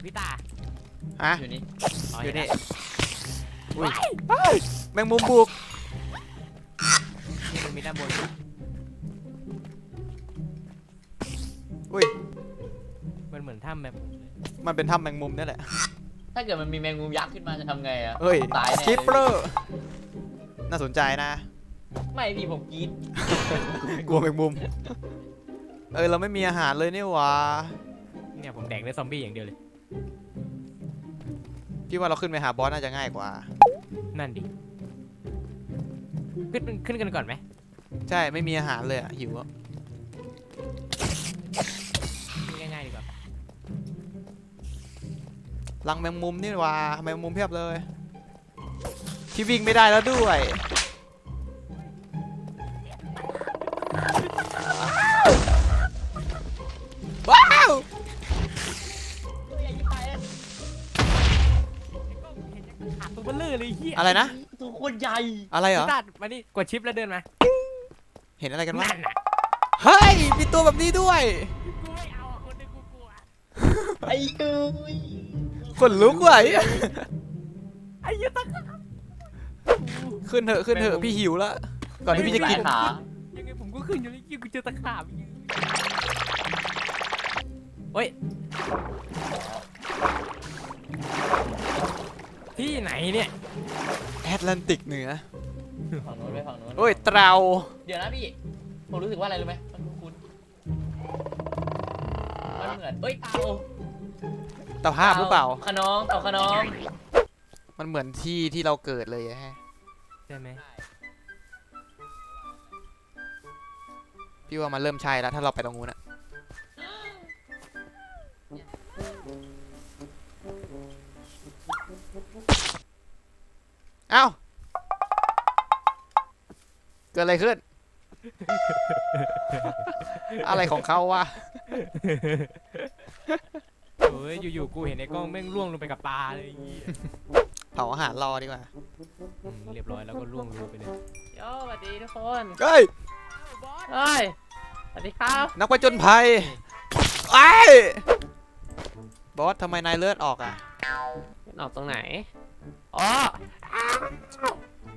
อ๋อกล้องอยู่นี่แล้วพี่ตาฮะ อยู่นี่อยู่นี่เห็นละอุ้ยแมงมุมบุก นี่มันมีด้านบนอุ้ย มันเหมือนถ้ำแบบมันเป็นถ้ำแมงมุมนี่แหละ ถ้าเกิดมันมีแมงมุมยักษ์ขึ้นมาจะทำไงอะเฮ้ยตายแน่คิปเปอร์น่าสนใจนะ ไม่พี่ผมกรีดกลัวแมงมุม เออเราไม่มีอาหารเลยนี่หว่า เนี่ยผมแดกได้ซอมบี้อย่างเดียวเลย พี่ว่าเราขึ้นไปหาบอสน่าจะง่ายกว่า นั่นดิ ขึ้นขึ้นกันก่อนไหมใช่ไม่มีอาหารเลยอะหิวอะขึ้นง่ายๆดีกว่ารังแมงมุมนี่หว่าแมงมุมเพียบเลยที่วิ่งไม่ได้แล้วด้วย อะไรนะ ตัวโคตรใหญ่อะไรเหรอ พี่ตามานี่กดชิปแล้วเดินมาเห็นอะไรกันวะ นั่นน่ะเฮ้ย มีตัวแบบนี้ด้วย กูไม่เอาอะคนหนึงกูกลัวไอ้เอ้ยขนลุกว่ะไอ้เหี้ยตะขาบขึ้นเถอะขึ้นเถอะพี่หิวแล้ว ก่อนที่พี่จะกิน หลายขายังไงผมก็ขึ้นอยู่เลยยี่กูเจอตะขาบอีกเฮ้ยที่ไหนเนี่ยแอ ตแลนติกเหนือฝั่งโน้นไปฝั่งโน้นโอ้ยเตราเดี๋ยวนะพี่ ผมรู้สึกว่าอะไรรู้ไหมมันคุ้นๆมันเหมือนเอ้ยเต่าเตาภาพหรือเปล่า ขนองเต่าขนองมันเหมือนที่ที่เราเกิดเลยฮะใช่ไหมพี่ว่ามันเริ่มใช่แล้วถ้าเราไปตรงนู้นอะ เอ้า เกิดอะไรขึ้น อะไรของเขาวะ เฮ้ยอยู่ๆกูเห็นในกล้องแม่งล่วงลงไปกับปลาเลยไอ้เหี้ยเผาอาหารรอดีกว่า อืมเรียบร้อยแล้วก็ล่วงรูไปเลยโยสวัสดีทุกคนเฮ้ย เฮ้ย สวัสดีครับ นักผจญภัยไอ้ยบอสทำไมนายเลือดออกอะ ออกตรงไหน อ๋อ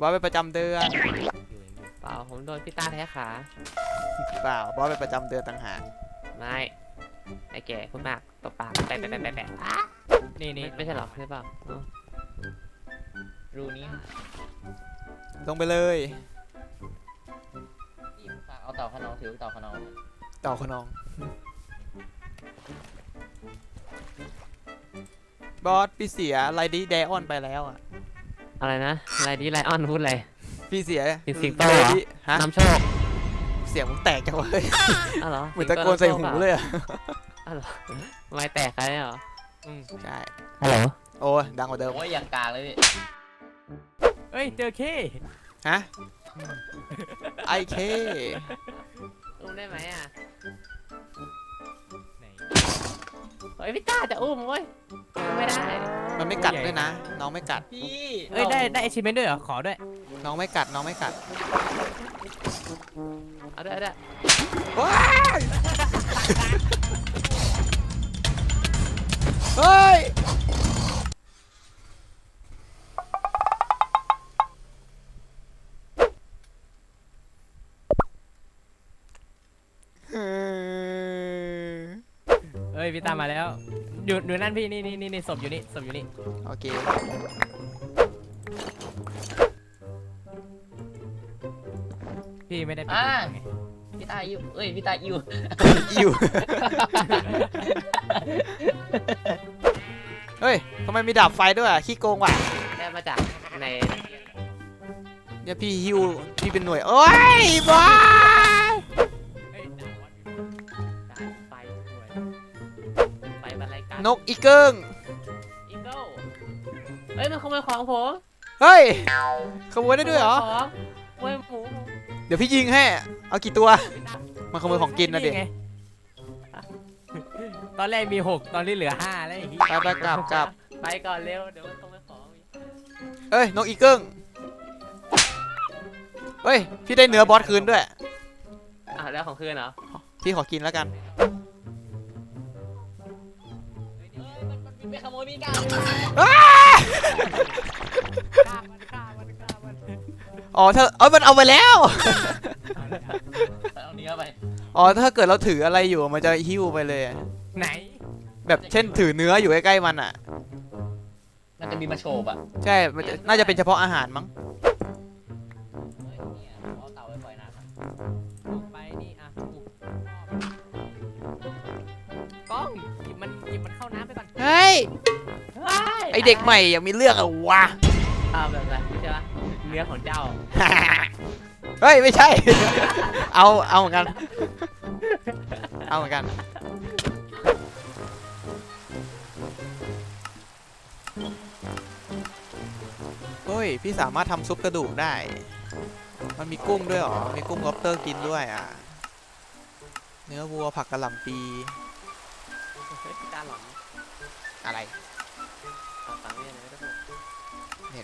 บอสไปประจำเดือนอยู่อย่างอยู่เปล่าผมโดนพี่ตาแท้ขา เปล่าบอสไปประจำเดือนต่างหากไม่ไอ้แก่พูดมากตบปากแปะแปะแปะแปะแปะนี่นี่ไม่ไม่ใช่หรอใช่เปล่าอ๋อรูนี้ลงไปเลยพี่ฝากเอาเต่าขนองถือเต่าขนองเต่าขนอง บอสพี่เสียไลดี้ไดออนไปแล้วอะ อะไรนะไลดี้ไลออนพูดอะไรพี่เสียเป็นสิงโตเหรอไลดี้ฮะนำโชคเสียงมึงแตกจังวะเฮ้ยอ้าวเหรอเหมือนตะโกนใส่หูเลยอะอ้าวเหรอไม่แตกใครเหรออืมใช่ฮัลโหลโอ้ยดังกว่าเดิมโอ้ยอย่างกลางเลยพี่เอ้ยเจอเคฮะไอเคอุ้มได้ไหมอะไหนเฮ้ยพี่ต้าจะอุ้มเว้ยอุ้มไม่ได้ มันไม่กัดด้วยนะ น้องไม่กัด พี่เอ้ยได้ได้ achievement ด้วยเหรอขอด้วยน้องไม่กัด น้องไม่กัดเอาด้วยเอาด้วยว้ายเฮ้ย เอ้ยพี่ตามมาแล้ว อยู่อยู่นั่นพี่นี่นี่นี่นี่ศพอยู่นี่ศพอยู่นี่โอเค พี่ไม่ได้ไปอ่า ดูไงพี่ต้าอิวเอ้ยพี่ต้าอิวอิวเฮ้ยทำไมมีดาบไฟด้วยอะขี้โกงว่ะได้มาจากในเนี่ยพี่ฮิวพี่เป็นหน่วยโอ้ยบอส นนกอีเกิงอีโก้เฮ้ยมันขโมยของผมเฮ้ยขโมยได้ด้วยเหรอขโมของขโมยหมูผมเดี๋ยวพี่ยิงให้เอากี่ตัวพี่ตามมันขโมยของกินนะเด็กไงตอนแรกมีหกตอนนี้เหลือห้าแล้วไอ้เหี้ยไปไปกลับกลับไปก่อนเร็วเดี๋ยวมันขโมยของอีกเอ้ยนกอีเกิงเฮ้ยพี่ได้เนื้อบอสคืนด้วยอะแล้วของคืนเหรอพี่ขอกินแล้วกัน ไปขโมยมีดกันฆ่ามันฆ่ามันฆ่ามันอ๋อถ้าเอ้ยมันเอาไปแล้ว เอาเนื้อไปอ๋อถ้าเกิดเราถืออะไรอยู่มันจะหิ้วไปเลย ไหน แบบเช่นถือเนื้ออยู่ใกล้ๆมันอะมันจะมีมาโฉบอะใช่มันจะน่าจะเป็นเฉพาะอาหารมั้ง เฮ้ยเนี่ยเอาเต่าไปปล่อยน้ำ เด็กใหม่อยากมีเรื่องอะวะอ่าแบบนั้นใช่ปะเนื้อของเจ้า เฮ้ยไม่ใช่ เอาเอาเหมือนกัน เอาเหมือนกัน เฮ้ย พี่สามารถทำซุปกระดูกได้ มันมีกุ้งด้วยเหรอ มีกุ้งล็อบสเตอร์กินด้วยอะ เนื้อวัวผักกะหล่ำปีจานหลอนอะไร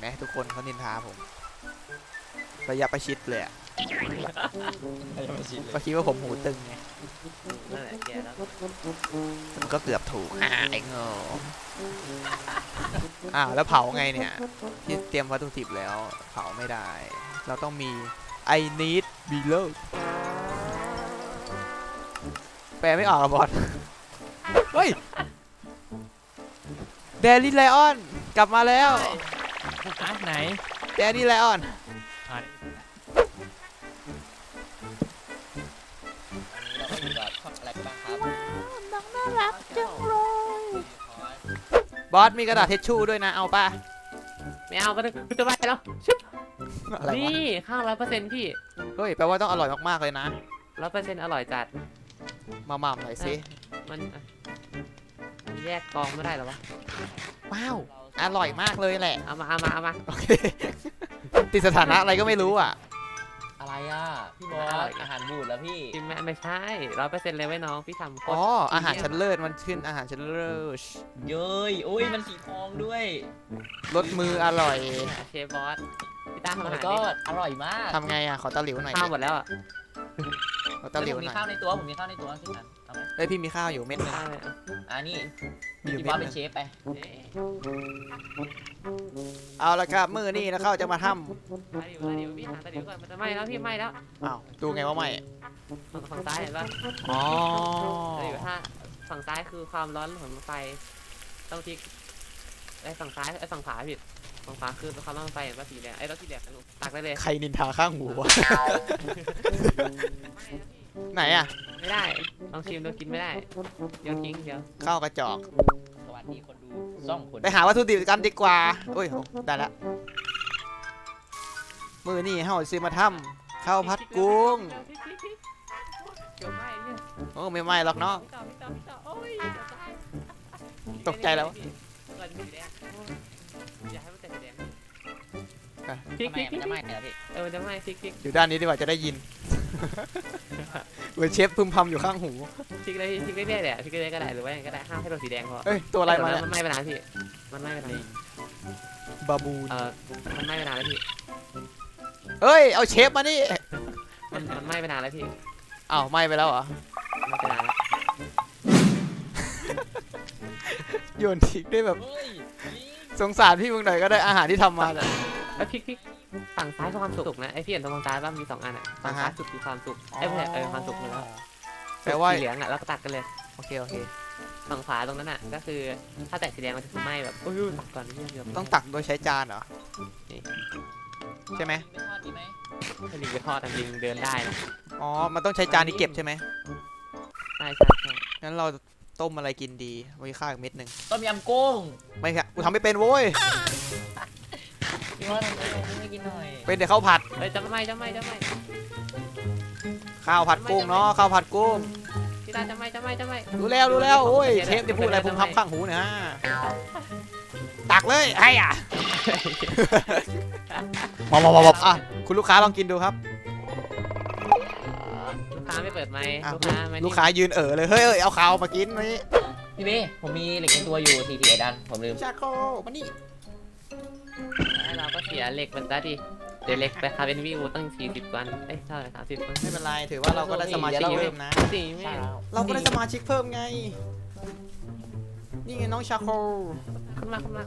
ไหมทุกคนเขานินทาผมระยะประชิดเลยอะเขาคิดว่าผมหูตึงไงนั่นแหละแกแล้วมันก็เกือบถูกอ่าไอ้เงออ้าวแล้วเผาไงเนี่ยที่เตรียมวัตถุดิบแล้ว เผาไม่ได้ เราต้องมี I need below แปลไม่ออกอะบอสเฮ้ยแดรี่ไลออนกลับมาแล้วอะ ไหนแดรี่ไลออนอะอันนี้เราก็อยู่กับช็อตอะไรบ้างครับบอสมีกระดาษเทชชู่ด้วยนะ เอาป่ะ ไม่เอาก็ได้กูจะไปแล้วชุบอะไรวะ นี่ข้างร้อยเปอร์เซ็นต์พี่เฮ้ย แปลว่าต้องอร่อยมากๆเลยนะ ร้อยเปอร์เซ็นต์อร่อยจัด มาหม่ำหน่อยสิ มันมันแยกกองไม่ได้เหรอวะ ว้าว อร่อยมากเลยแหละ เอามาเอามาเอามาโอเค ติดสถานะอะไรก็ไม่รู้อะ อะไรอะ พี่บอสอาหารบูดแล้วพี่ กินไม่ไม่ใช่ร้อยเปอร์เซ็นต์เลยไว้น้องพี่ทำโคอ๋ตอรอาหารชั้นเลิศมันขึ้นอาหารชั้นเลิศเย้ยโอ้ยมันสีทองด้วยรสมืออร่อยเชฟบอสพี่ต้าทำโอ้อาหารก็ดิอร่อยมากทำไงอะ ขอตะหลิวหน่อยข้าวหมดแล้วอะขอตะหลิวผมหมีน่อยข้าวในตัวผมมีข้าวในตัวที่นั้น เอาไหมเฮ้ยพี่มีข้าวอยู่เม็ดหนึงข้าวเลยอะอ่านี่มีอยู่พี่บเม็อดสหเป็นึนงเชฟไปเอ๊ะเอาละครับมือนี่นะเข้าจะมาทตาดิวตาดิวพี่หาตาดิวก่อนมันจะไหม้แล้วพี่ไหม้แล้วำอ้าวดูไงว่าไม่ฝั่งฝั่งซ้ายเห็นปะอ๋อตาดิวถ้าฝั่งซ้ายคือความร้อนของไฟต้องทิ้งไอ้ฝั่งซ้ายไอ้ฝั่งขวาผิดฝั่งขวาคือความร้อนของไฟเห็นปะสีแดงไอ้รถสีแดงนะลูกตักได้เลย ใครนินทาข้างหูวะ ไหนอะ ไม่ได้ลองชิมดูกินไม่ได้เดี๋ยวทิ้งเดี๋ยวข้าวกระจอก สวัสดีคนดูซ่องคนไปหาวัตถุดิบกันดีกว่าโอ้ยโหได้ละ มือนี่เฮาซื้อมาทำข้าวผัดกุ้ง เกี่ยวไหม้เนี่ยโอ้ไม่ไหม้หรอกเนาะ พี่ต่อพี่ต่อพี่ต่อโอ้ยเดี๋ยวตายตกใจแล้ว ก่อนสีแดงอย่าให้มันแตกสีแดงพทำริกไมพริกพริกมันจะไหม้เหรอพี่เออมันจะไหม้พริกพริกอยู่ด้านนี้ดีกว่าจะได้ยิน เหมือนเชฟพึมพำอยู่ข้างหู พริกเลยพริกเรื่อยๆแหละพริกเรื่อยๆก็ได้หรือว่าอย่างก็ได้ห้ามให้โดนสีแดงพอเอ้ย ตัวอะไรมาเดี๋เนี่ยยวมันไหม้ไปนานพี่มันไหม้ไปนานบาบูนเออมันไหม้ไปนานแล้วพี่เอ้ย เอาเชฟมานี่มันมันไหม้ไปนานแล้วพี่อ้าวไหม้ไปแล้วเหรอไหม้ไปนานแล้วโยนทิ้งได้แบบเฮ้ยสงสารพี่มึงหน่อยก็ได้อาหารที่ทำมาเนี่ยแล้วพริกพริก ฝั่งซ้ายคือความสุกนะไอ้พี่เห็นตรงฝั่งซ้ายป่ะมีสองอันอะฝั่งซ้ายสุดคือความสุกไอ้ยไม่ใช่เออความสุกหมดแล้วแปลว่าสีเหลืองอะแล้วก็ตัดกันเลยโอเคโอเคฝั่งขวาตรงนั้นอะก็คือถ้าแตกสีแดงมันจะไหม้แบบอุ้ยตัดก่อนนี่เดี๋ยวต้องตักโดยใช้จานเหรอใช่ไหมไม่ทอดดีไหมให้ลิงไปทอดทำลิงเดินได้นะอ๋อมันต้องใช้จานที่เก็บใช่ไหมใช่ใช่ใช่งั้นเราต้มอะไรกินดีไว้ข้าวอีกเม็ดหนึ่งต้มยำกุ้งไม่ค่ะกูทำไม่เป็นโว้ย พี่บอสทำต้มยำกุ้งให้กินหน่อยเป็นแต่ข้าวผัดเอ้ยจะไม่จะไม่จะไม่ข้าวผัดกุ้งเนาะข้าวผัดกุ้งพี่ตาจะไม่จะไม่จะไม่รู้แล้วรู้แล้วโอ้ยเชฟจะพูดอะไรผมทำข้างหูเนี่ยฮะตักเลยให้อะมามามามาอะคุณลูกค้าลองกินดูครับลูกค้าไม่เปิดไมค์อะลูกค้าไม่ลูกค้ายืนเอ๋อเลยเฮ้ยเอ้ยเอาข้าวมากินนี่พี่เบ้ผมมีเหล็กในตัวอยู่ทีทีดันผมลืมชาโคมานี่ให้เราก็เสียเหล็กมันซะดิเดี๋ยวเหล็กไปคาเป็นวิวตั้ง 40 วันเอ้ยเท่าไหร่30วัน ไม่เป็นไรถือว่าเราก็ได้สมาชิกเพิ่มนะ สี่ไม่เราก็ได้สมาชิกเพิ่มไง นี่ไงน้องชาโคขึ้นมาขึ้นมา